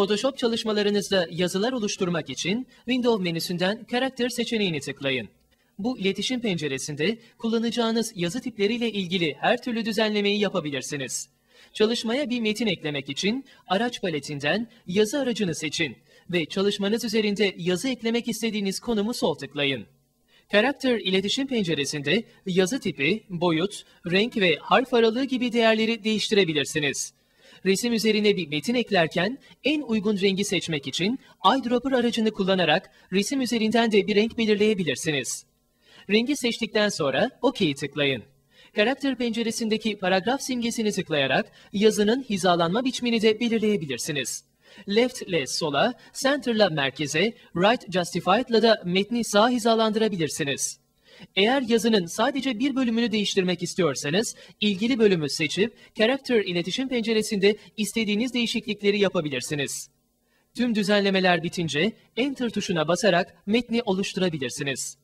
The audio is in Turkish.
Photoshop çalışmalarınızda yazılar oluşturmak için Windows menüsünden Karakter seçeneğini tıklayın. Bu iletişim penceresinde kullanacağınız yazı tipleriyle ilgili her türlü düzenlemeyi yapabilirsiniz. Çalışmaya bir metin eklemek için araç paletinden yazı aracını seçin ve çalışmanız üzerinde yazı eklemek istediğiniz konumu sol tıklayın. Karakter iletişim penceresinde yazı tipi, boyut, renk ve harf aralığı gibi değerleri değiştirebilirsiniz. Resim üzerine bir metin eklerken en uygun rengi seçmek için eyedropper aracını kullanarak resim üzerinden de bir renk belirleyebilirsiniz. Rengi seçtikten sonra OK'yi tıklayın. Karakter penceresindeki paragraf simgesini tıklayarak yazının hizalanma biçimini de belirleyebilirsiniz. Left ile sola, center ile merkeze, right justified ile da metni sağ hizalandırabilirsiniz. Eğer yazının sadece bir bölümünü değiştirmek istiyorsanız, ilgili bölümü seçip Character iletişim penceresinde istediğiniz değişiklikleri yapabilirsiniz. Tüm düzenlemeler bitince Enter tuşuna basarak metni oluşturabilirsiniz.